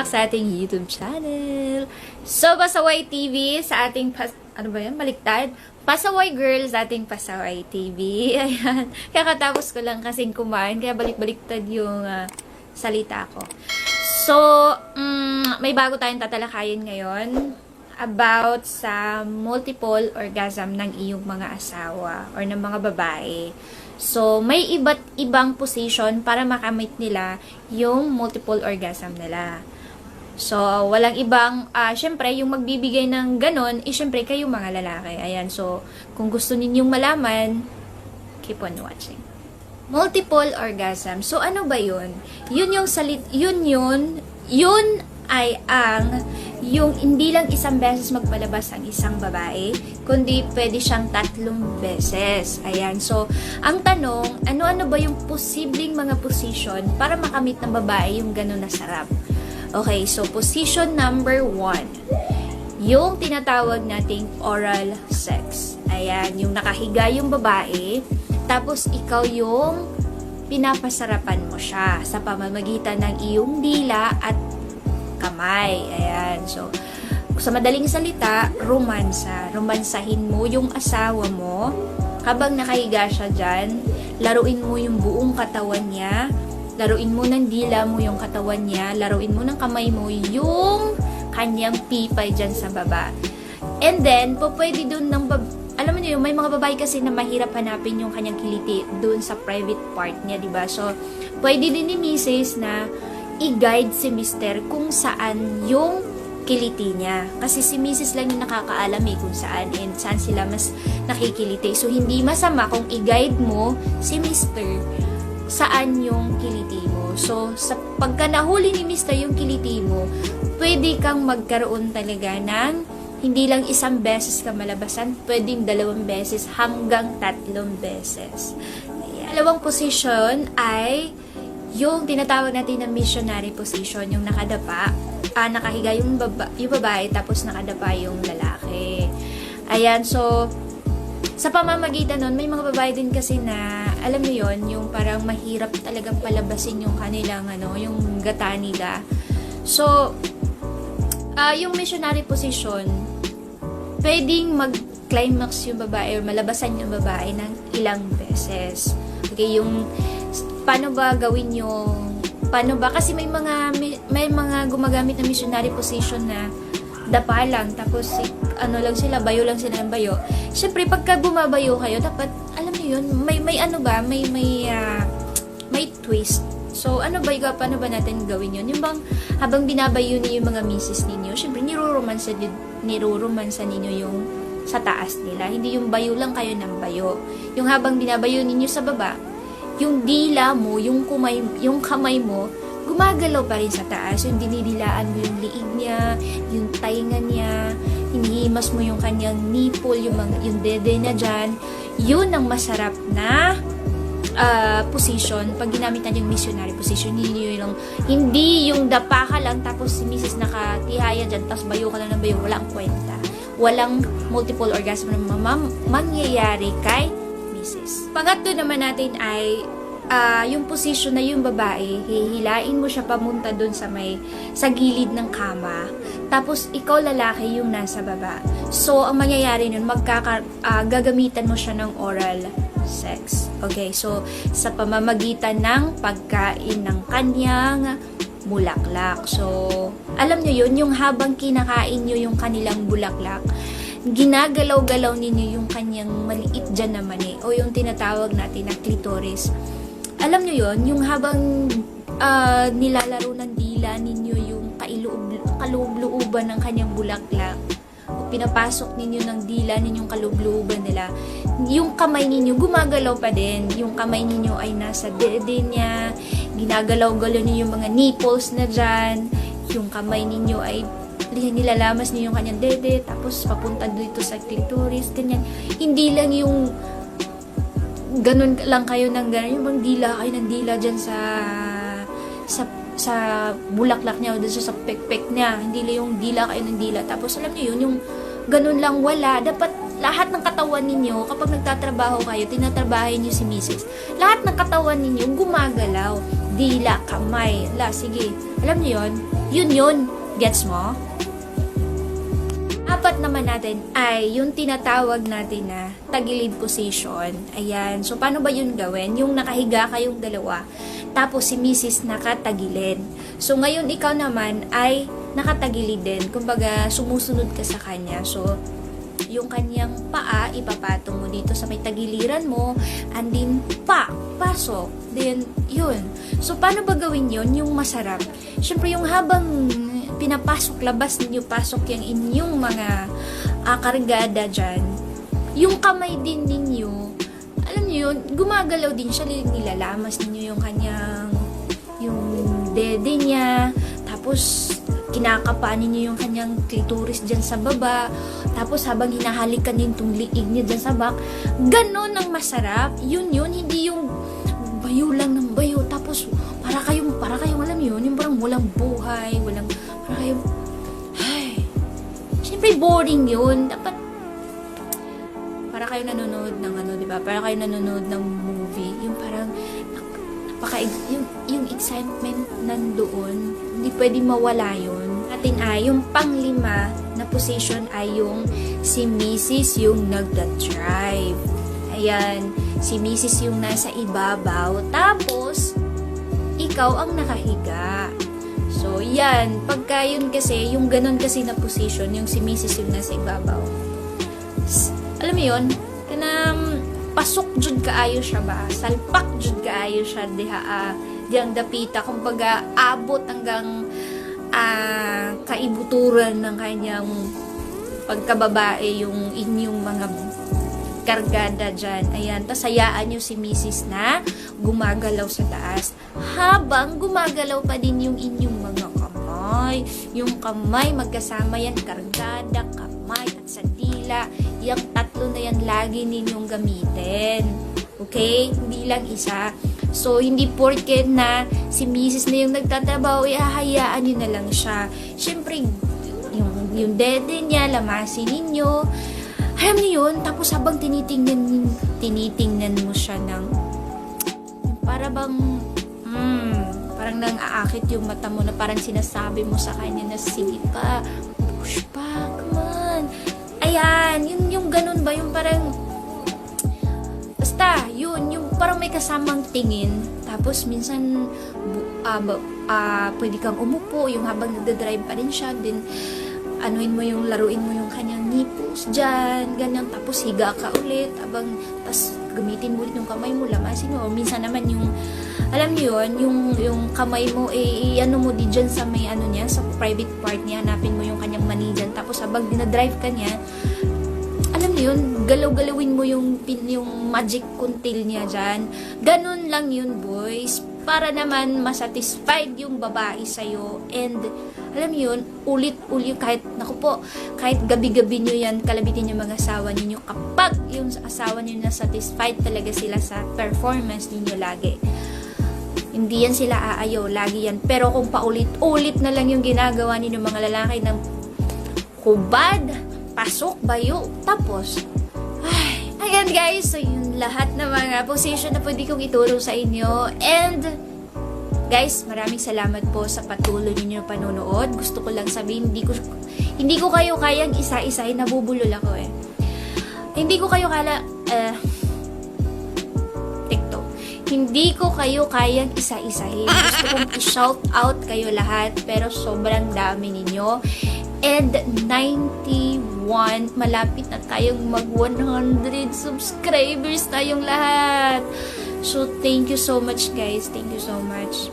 back sa ating YouTube channel. So, Pasaway TV sa ating, pas ano ba yan? Baliktad. Pasaway Girls ating Pasaway TV. Ayan. Kakatapos ko lang kasing kumain, kaya balik-baliktad yung ah, salita ko. So, mm, may bago tayong tatalakayin ngayon about sa multiple orgasm ng iyong mga asawa or ng mga babae. So, may iba't ibang position para makamit nila yung multiple orgasm nila. So, walang ibang, ah syempre, yung magbibigay ng ganon, is syempre kayo mga lalaki. Ayan, so, kung gusto ninyong malaman, keep on watching. Multiple orgasm. So, ano ba yun? Yun yung salit, yun yun, yun ay ang yung hindi lang isang beses magpalabas ang isang babae, kundi pwede siyang tatlong beses. Ayan. So, ang tanong, ano-ano ba yung posibleng mga position para makamit ng babae yung gano'n na sarap? Okay, so position number one, yung tinatawag nating oral sex. Ayan, yung nakahiga yung babae, tapos ikaw yung pinapasarapan mo siya sa pamamagitan ng iyong dila at kamay. Ayan. So, sa madaling salita, romansa. Romansahin mo yung asawa mo. Habang nakahiga siya dyan, laruin mo yung buong katawan niya. Laruin mo ng dila mo yung katawan niya. Laruin mo ng kamay mo yung kanyang pipay dyan sa baba. And then, po pwede dun ng bab- alam mo niyo, may mga babae kasi na mahirap hanapin yung kanyang kiliti dun sa private part niya, di ba? So, pwede din ni Mrs. na i-guide si Mister kung saan yung kiliti niya. Kasi si Mrs. lang yung nakakaalam eh kung saan and saan sila mas nakikiliti. So, hindi masama kung i-guide mo si Mister saan yung kiliti mo. So, sa pagka nahuli ni Mister yung kiliti mo, pwede kang magkaroon talaga ng hindi lang isang beses ka malabasan, pwedeng dalawang beses hanggang tatlong beses. Ayan. Dalawang position ay yung tinatawag natin na missionary position, yung nakadapa, ah, nakahiga yung, baba, yung babae, tapos nakadapa yung lalaki. Ayan, so, sa pamamagitan nun, may mga babae din kasi na, alam mo yon yung parang mahirap talagang palabasin yung kanilang, ano, yung gata nila. So, ah yung missionary position, pwedeng mag-climax yung babae or malabasan yung babae ng ilang beses. Okay, yung paano ba gawin yung paano ba kasi may mga may, may mga gumagamit na missionary position na dapa lang tapos si- ano lang sila bayo lang sila ng bayo. Syempre pagka bumabayo kayo dapat alam niyo yun may may ano ba may may ah, may twist. So, ano ba yung, paano ba natin gawin yun? Yung bang, habang binabayo niyo yung mga misis ninyo, syempre, niruromansa, niruromansa ninyo yung sa taas nila. Hindi yung bayo lang kayo ng bayo. Yung habang binabayo ninyo sa baba, yung dila mo, yung, kumay, yung kamay mo, gumagalaw pa rin sa taas. Yung dinidilaan mo yung liig niya, yung tainga niya, hinihimas mo yung kanyang nipple, yung, mga, yung dede na dyan. Yun ang masarap na uh, position, pag ginamit natin yung missionary position, hindi yung, hindi yung dapa ka lang, tapos si Mrs. nakatihaya dyan, tapos bayo ka lang ng bayo, walang kwenta. Walang multiple orgasm na mamam, mangyayari kay Mrs. Pangatlo naman natin ay ah, yung position na yung babae, hihilain mo siya pamunta dun sa may, sa gilid ng kama. Tapos, ikaw lalaki yung nasa baba. So, ang mangyayari nun, magkaka, ah, gagamitan mo siya ng oral sex. Okay, so, sa pamamagitan ng pagkain ng kanyang bulaklak. So, alam nyo yun, yung habang kinakain nyo yung kanilang bulaklak, ginagalaw-galaw ninyo yung kanyang maliit dyan na mani o yung tinatawag natin na clitoris. Alam nyo yon yung habang ah, nilalaro ng dila ninyo yung kailoob, kaloob-looban ng kanyang bulaklak pinapasok ninyo ng dila ninyong kaloob-looban nila, yung kamay ninyo gumagalaw pa din. Yung kamay ninyo ay nasa dede niya, ginagalaw-galaw niyo yung mga nipples na dyan, yung kamay ninyo ay nilalamas niyo yung kanyang dede, tapos papunta dito sa clitoris, ganyan. Hindi lang yung ganun lang kayo ng ganun, yung bang dila kayo ng dila dyan sa sa sa bulaklak niya o sa, sa pekpek niya. Hindi lang yung dila kayo ng dila. Tapos alam niyo yun, yung ganun lang wala. Dapat lahat ng katawan ninyo, kapag nagtatrabaho kayo, tinatrabahin niyo si Mrs. Lahat ng katawan ninyo gumagalaw. dila, kamay. La, sige. Alam niyo yun? Yun yun. Gets mo? Apat naman natin ay yung tinatawag natin na tagilid position. Ayan. So, paano ba yun gawin? Yung nakahiga kayong dalawa. Tapos, si Mrs. nakatagilid. So, ngayon ikaw naman ay nakatagilid din. Kumbaga, sumusunod ka sa kanya. So, yung kanyang paa, ipapatong mo dito sa may tagiliran mo, and then, pa, pasok. Then, yun. So, paano ba gawin yun? Yung masarap. Siyempre, yung habang pinapasok, labas ninyo, pasok yung inyong mga uh, kargada dyan, yung kamay din ninyo, alam niyo yun, gumagalaw din siya, nilalamas ninyo yung kanyang, yung dede niya, tapos, kinakapaan ninyo yung kanyang clitoris dyan sa baba, tapos habang hinahalikan din itong liig niya dyan sa back, ganon ang masarap, yun yun, hindi yung bayo lang ng bayo, tapos para kayong, para kayong alam yun, yung parang walang buhay, walang, kayong, ay, syempre boring yun, dapat, para kayo nanonood ng ano, di ba? Para kayo nanonood ng movie, yung parang, napaka, yung, yung excitement nandoon, hindi pwedeng mawala yun. Atin ay, yung panglima na position ay yung si Mrs. yung nagda-drive. Ayan, si Mrs. yung nasa ibabaw. Tapos, ikaw ang nakahiga. So, yan. Pagka yun kasi, yung ganun kasi na position, yung si Mrs. yung nasa ibabaw. Alam mo yun? Kanang pasok jud kaayo siya ba? Salpak jud kaayo siya diha ah, diyang dapita. Kumbaga, abot hanggang ah, kaibuturan ng kanyang pagkababae yung inyong mga kargada dyan. Ayan, tas hayaan nyo si Mrs. na gumagalaw sa taas. Habang gumagalaw pa din yung inyong mga kamay. Yung kamay, magkasama yan, kargada, kamay, at sa dila. Yung tatlo na yan lagi ninyong gamitin. Okay? Hindi lang isa. So, hindi porket na si Mrs. na yung nagtatrabaho, ihahayaan nyo na lang siya. Siyempre, yung, yung dede niya, lamasin ninyo. Alam niyo yun, tapos habang tinitingnan, tinitingnan mo siya ng, para bang, hmm, parang nang aakit yung mata mo na parang sinasabi mo sa kanya na, sige pa, push pa, come on. Ayan, yun yung ganun ba, yung parang, basta, yun, yung parang may kasamang tingin, tapos minsan, ba- ah, pwede kang umupo, yung habang nagda-drive pa rin siya, din, anuin mo yung, laruin mo yung kanyang nipples dyan, ganyan, tapos higa ka ulit, habang, tas gamitin mo ulit yung kamay mo, lamasin mo, o minsan naman yung, alam niyo yun, yung, yung kamay mo, eh, ano mo di dyan sa may, ano niya, sa private part niya, hanapin mo yung kanyang mani dyan, tapos habang dinadrive ka niya, alam niyo yun, galaw-galawin mo yung, pin, yung magic kuntil niya dyan. Ganun lang yun, boys. Para naman masatisfied yung babae sa'yo. And, alam yun, ulit-ulit, kahit, naku po, kahit gabi-gabi niyo yan, kalabitin yung mga asawa ninyo. Kapag yung asawa niyo na satisfied talaga sila sa performance ninyo lagi. Hindi yan sila aayaw, lagi yan. Pero kung paulit-ulit na lang yung ginagawa ninyo mga lalaki ng hubad, pasok, bayo, tapos, ay, ayan guys, so yun lahat ng mga position na pwede kong ituro sa inyo. And, guys, maraming salamat po sa patuloy ninyo panonood. Gusto ko lang sabihin, hindi ko, hindi ko kayo kayang isa-isahin, nabubulol ako eh. Hindi ko kayo kala, eh, TikTok. Hindi ko kayo kayang isa-isahin. Gusto kong i-shout out kayo lahat, pero sobrang dami ninyo. And 91, malapit na tayong mag 100 subscribers tayong lahat. So, thank you so much guys. Thank you so much.